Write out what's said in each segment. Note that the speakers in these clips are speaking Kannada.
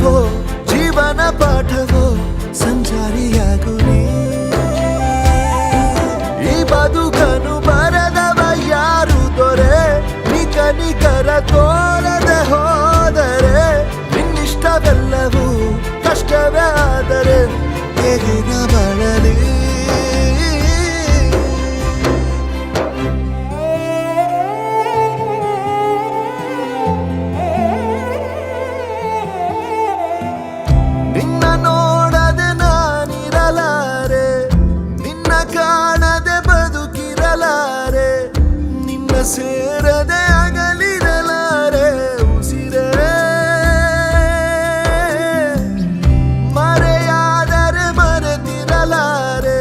ಆಟವೋ ಜೀವನ ಪಾಠವೋ ಸಂಚಾರಿಯಾಗು ನೀ ಈ ಬದುಕನು ಬರದವ ಯಾರು ದೊರೆ ನಿಕ ನಿಕರ ತೋರದೆ ಸೇರದೆ ಅಗಲಿರಲಾರೆ ಉಸಿರೇ. ಮರೆಯಾದರೆ ಮರೆತಿರಲಾರೆ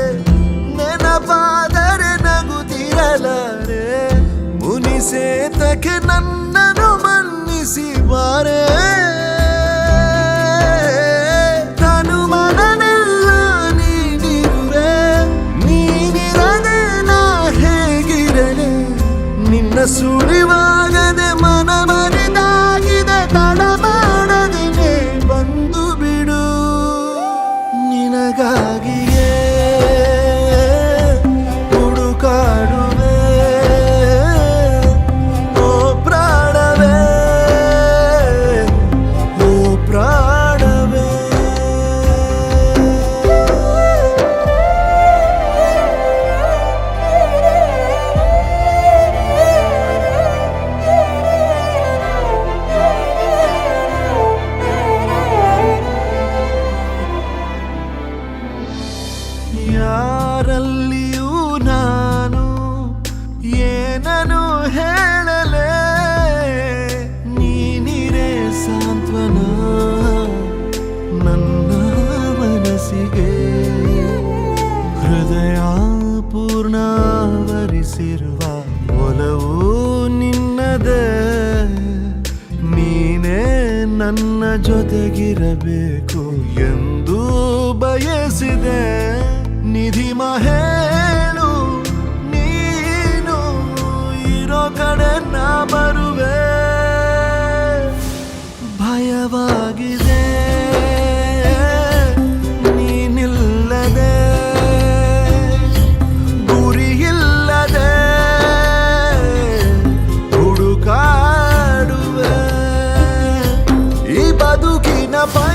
ನೆನಪಾದರೆ ನಗುತ್ತಿರಲಾರೆ. ಮುನಿಸೇತಕ್ಕೆ ನನ್ನನ್ನು ಮನ್ನಿಸಿ ಬಾರೆ ಏನನು ಹೇಳಲೆ, ನೀನಿರೇ ಸಾಂತ್ವನ, ನನ್ನ ಮನಸ್ಸಿಗೆ ಹೃದಯ ಪೂರ್ಣಾವರಿಸಿರುವ ಒಲವು ನಿನ್ನದೇ, ನೀನೇ ನನ್ನ ಜೊತೆಗಿರಬೇಕು ಎಂದು ಬಯಸಿದೆ. ನಿಧಿ ಮಹೇಳು apa